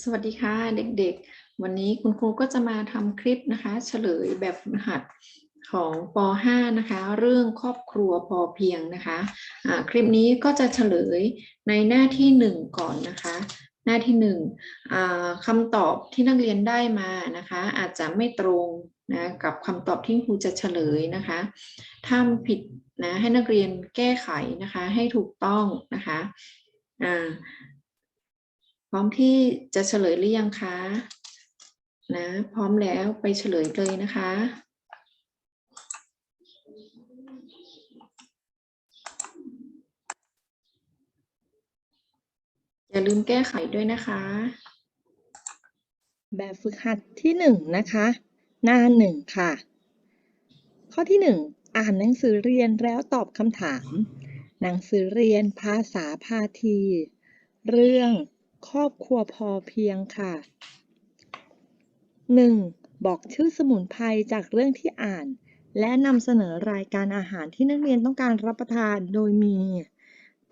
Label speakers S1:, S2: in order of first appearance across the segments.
S1: สวัสดีค่ะเด็กๆ วันนี้คุณครูก็จะมาทำคลิปนะคะ เฉลยแบบหัดของป .5 นะคะ เรื่องครอบครัวพอเพียงนะคะะคลิปนี้ก็จะเฉลยในหน้าที่หนึ่งก่อนนะคะ หน้าที่หนึ่งคำตอบที่นักเรียนได้มานะคะ อาจจะไม่ตรงนะกับคำตอบที่ครูจะเฉลยนะคะถ้าผิดนะให้นักเรียนแก้ไขนะคะให้ถูกต้องนะคะ พร้อมที่จะเฉลยหรือยังคะนะพร้อมแล้วไปเฉลยเลยนะคะ อย่าลืมแก้ไขด้วยนะคะ
S2: แบบฝึกหัดที่หนึ่งนะคะ หน้าหนึ่งค่ะ ข้อที่หนึ่งอ่านหนังสือเรียนแล้วตอบคำถาม หนังสือเรียนภาษาพาที เรื่อง ครอบครัวพอเพียงค่ะ 1. บอกชื่อสมุนไพรจากเรื่องที่อ่าน และนำเสนอรายการอาหารที่นักเรียนต้องการรับประทานโดยมี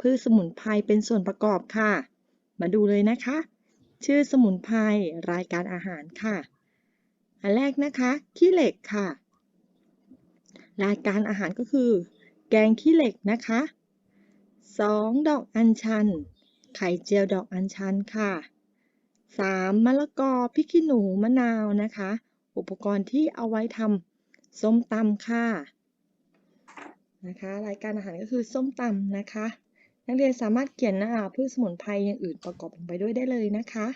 S2: พืชสมุนไพรเป็นส่วนประกอบค่ะ มาดูเลยนะคะ ชื่อสมุนไพรรายการอาหารค่ะ อันแรกนะคะขี้เหล็กค่ะ รายการอาหารก็คือ แกงขี้เหล็กนะคะ 2. ดอกอัญชัน ไข่เจียวดอกอัญชันค่ะ 3. มะละกอพริกขี้หนูมะนาวนะคะ อุปกรณ์ที่เอาไว้ทำส้มตำค่ะนะคะ รายการอาหารก็คือส้มตำนะคะ นักเรียนสามารถเขียนหน้าพืชสมุนไพรอย่างอื่นประกอบลงไปด้วยได้เลยนะคะ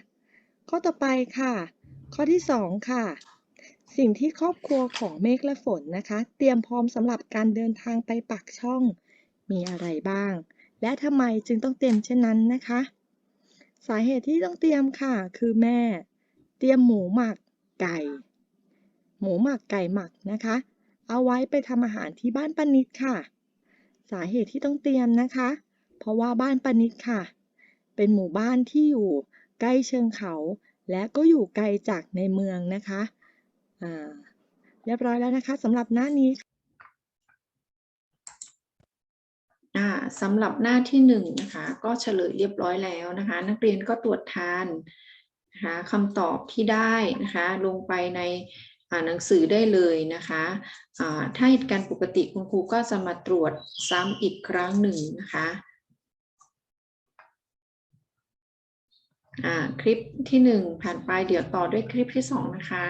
S2: ข้อต่อไปค่ะ ข้อที่ 2 ค่ะ สิ่งที่ครอบครัวของเมฆและฝนนะคะ เตรียมพร้อมสำหรับการเดินทางไปปักช่องมีอะไรบ้าง และทำไมจึงต้องเตรียมเช่นนั้นนะคะ สาเหตุที่ต้องเตรียมค่ะ คือแม่ เตรียมหมูหมักไก่ หมูหมักไก่หมักนะคะ เอาไว้ไปทำอาหารที่บ้านปานิดค่ะ สาเหตุที่ต้องเตรียมนะคะ เพราะว่าบ้านปานิดค่ะ เป็นหมู่บ้านที่อยู่ใกล้เชิงเขา และก็อยู่ไกลจากในเมืองนะคะเรียบร้อยแล้วนะคะสำหรับหน้านี้
S1: อ่า สำหรับหน้าที่หนึ่งนะคะก็เฉลยเรียบร้อยแล้วนะคะ นักเรียนก็ตรวจทานนะคะคำตอบที่ได้นะคะลงไปในหนังสือได้เลยนะคะอ่าถ้าเหตุการณ์ปกติคุณครูก็จะมาตรวจซ้ำอีกครั้งหนึ่งนะคะคลิปที่หนึ่งผ่านไปเดี๋ยวต่อด้วยคลิปที่สองนะคะ